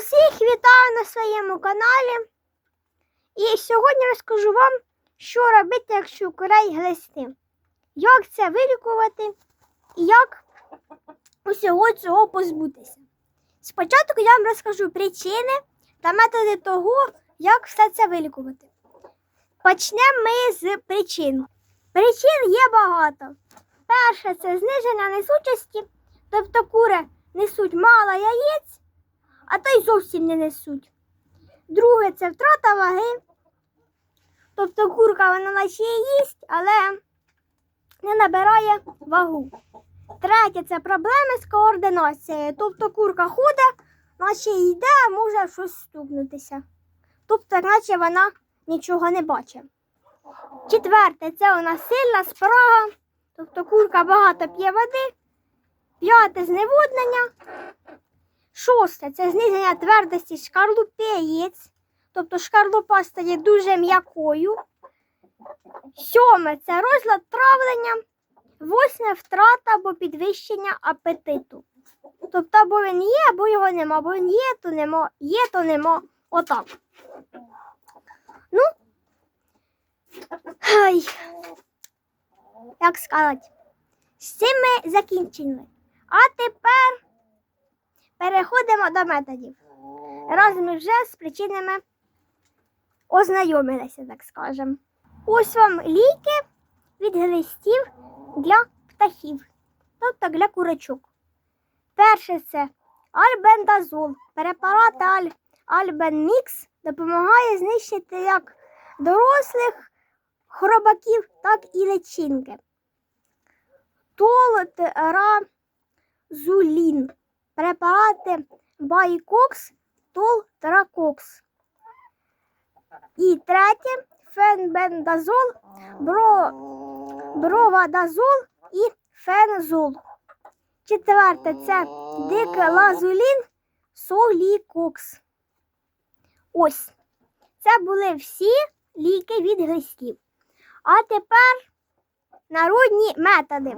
Усіх вітаю на своєму каналі. І сьогодні розкажу вам, що робити, якщо курей глисти. Як це вилікувати і як усього цього позбутися. Спочатку я вам розкажу причини та методи того, як все це вилікувати. Почнемо ми з причин. Причин є багато. Перше це зниження несучості, тобто кури несуть мало яєць, а то й зовсім не несуть. Друге це втрата ваги. Тобто курка вона наче їсть, але не набирає вагу. Третє це проблеми з координацією. Тобто курка ходить, наче йде, а може щось стукнутися. Тобто, наче вона нічого не бачить. Четверте це у нас сильна спрага, тобто курка багато п'є води. П'яте зневоднення. Шосте це зниження твердості шкарлупи яєць, тобто шкарлупа стає дуже м'якою. Сьоме це розлад травлення. Восьме втрата або підвищення апетиту. Тобто або він є, або його нема, або він є, то нема, є, то нема. Отак. Ну, ай, як сказати, з цим ми закінчили. А тепер переходимо до методів. Раз ми вже з причинами ознайомилися, так скажемо. Ось вам ліки від глистів для птахів, тобто для курочок. Перше це альбендазол. Препарат Аль... Альбенмікс допомагає знищити як дорослих хробаків, так і личинки. Толтеразулін. Препарати Байкокс, Толтракокс. І третє фенбендазол, бро, бровадазол і фензол. Четверте це диклазулін, солікокс. Ось. Це були всі ліки від глистів. А тепер народні методи.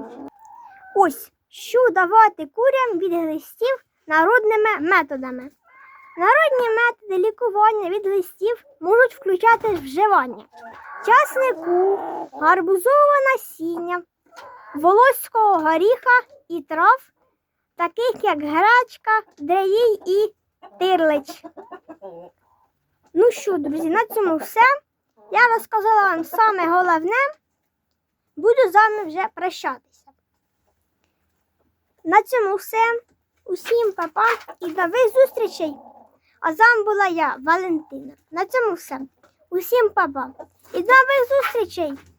Ось, що давати курям від глистів народними методами. Народні методи лікування від листів можуть включати вживання часнику, гарбузового насіння, волоського горіха і трав, таких як грачка, дреїй і тирлич. Ну що, друзі, на цьому все. Я розказала вам саме головне. Буду з вами вже прощатися. На цьому все. Усім па-па і до нових зустрічей. А з була я, Валентина. На цьому все. Усім па-па і до нових зустрічей!